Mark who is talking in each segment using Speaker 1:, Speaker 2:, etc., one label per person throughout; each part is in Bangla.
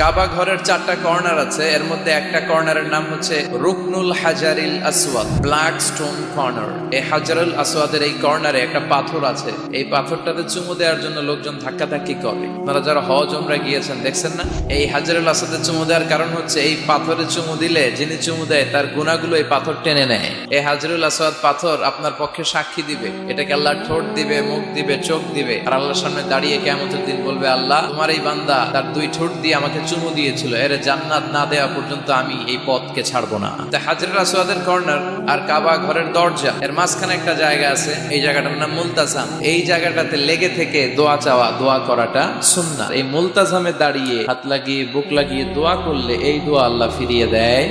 Speaker 1: কাবা ঘরের চারটা কর্নার আছে। এর মধ্যে একটা কর্নারের নাম হচ্ছে রুকনুল হাজারিল আসওয়াদ, ব্ল্যাক স্টোন কর্নার। এই হাজারুল আসওয়াদের এই কর্নারে একটা পাথর আছে। এই পাথরটাতে চুমু দেওয়ার জন্য লোকজন ধাক্কাধাক্কি করে। আপনারা যারা হজ ওমরা গিয়েছেন, দেখছেন না? এই হাজারুল আসওয়াদের চুমু দেওয়ার কারণ হচ্ছে এই পাথরে চুমু দিলে যিনি চুমু দেয়, তার গুণাগুলো এই পাথর টেনে নেয়। এই হাজারুল আসওয়াদ পাথর আপনার পক্ষে সাক্ষী দিবে। এটাকে আল্লাহ ঠোঁট দিবে, মুখ দিবে, চোখ দিবে। আর আল্লাহর সামনে দাঁড়িয়ে কেমতের দিন বলবে, আল্লাহ, তোমার এই বান্দা তার দুই ঠোঁট দিয়ে আমাকে চুমু দিয়েছিল, এর জান্নাত না দেওয়া পর্যন্ত আমি এই পথকে ছাড়বো না। তা হাজরুল আসওয়াদের কর্নার আর কাবা ঘরের দরজা, এর মাঝখানে একটা জায়গা আছে, এই জায়গাটার নাম মুলতাসাম এই জায়গাটাতে লেগে থেকে দোয়া চাওয়া, দোয়া করাটা সুন্নাহ এই মুলতাসামে দাঁড়িয়ে হাত লাগিয়ে, বুক লাগিয়ে দোয়া করলে এই দোয়া আল্লাহ ফিরিয়ে দেয়।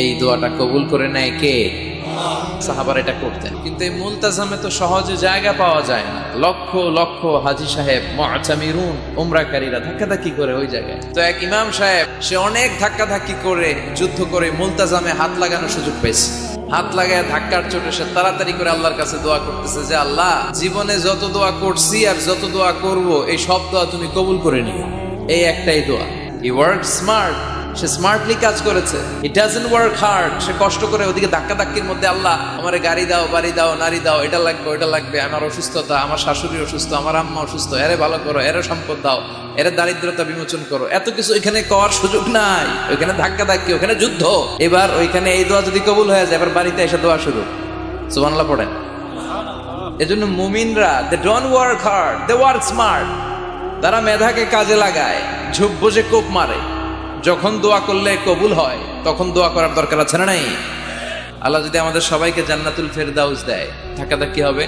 Speaker 1: এই দোয়াটা কবুল করে নেয় কে? সাহাবার এটা করতেন। কিন্তু এই মুলতাজামে তো সহজে জায়গা পাওয়া যায় না। লক্ষ লক্ষ হাজি সাহেব মুআতামিরুন উমরাকারীরা ধাক্কাধাক্কি করে ওই জায়গায়। তো এক ইমাম সাহেব, সে অনেক ধাক্কাধাক্কি করে যুদ্ধ করে মুলতাজামে হাত লাগানোর সুযোগ পেয়েছে। হাত লাগায় ধাক্কার চোটে সে তাড়াতাড়ি করে আল্লাহর কাছে দোয়া করতেছে যে, আল্লাহ, জীবনে যত দোয়া করছি আর যত দোয়া করব, এই সব দোয়া তুমি কবুল করে নিও। এই একটাই দোয়া। ই ওয়ার্ক স্মার্ট সে স্মার্টলি কাজ করেছে। ইট ডাজন্ট ওয়ার্ক হার্ড সে কষ্ট করে ওদিকে ধাক্কা ধাক্কির মধ্যে, আল্লাহ, আমার গাড়ি দাও, বাড়ি দাও, নারী দাও, এটা লাগবে, ওটা লাগবে, আমার অসুস্থতা, আমার শাশুড়ি অসুস্থ, আমার আম্মা অসুস্থ, এরে ভালো করো, এরে সম্পদ দাও, এর দারিদ্রতা বিমোচন করো। এত কিছু এখানে করার সুযোগ নাই। ওইখানে ধাক্কা ধাক্কি ওখানে যুদ্ধ। এবার ওইখানে এই দোয়া যদি কবুল হয়ে যায়, এবার বাড়িতে এসে দোয়া শুরু। সুবহানাল্লাহ পড়েন। এজন্য মুমিনরা they don't work hard they work smart তারা মেধাকে কাজে লাগায়, ঝুপ বসে কোপ মারে। যখন দোয়া করলে কবুল হয়, তখন দোয়া করার দরকার আছে না নাই? আল্লাহ যদি আমাদের সবাইকে জান্নাতুল ফেরদাউস দেয় থাকাটা কি হবে।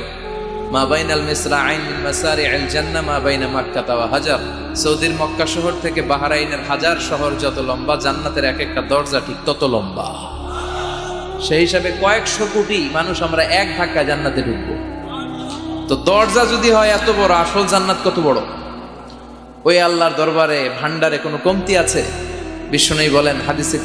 Speaker 1: মা বাইন আল মিসরা আইন মিন মাসারি আল জান্নাহ, মা বাইনা মাক্কা তাওয়া হাজার। সৌদির মক্কা শহর থেকে বাহরাইনের হাজার শহর যত লম্বা, জান্নাতের এক একটা দরজা ঠিক তত লম্বা। সেই হিসাবে কয়েকশো কোটি মানুষ আমরা এক ধাক্কা জান্নাতে ঢুকবো। তো দরজা যদি হয় এত বড়, আসল জান্নাত কত বড়? ওই আল্লাহর দরবারে ভান্ডারে কোনো কমতি আছে? বিষ্ণু বলেন হাদিসে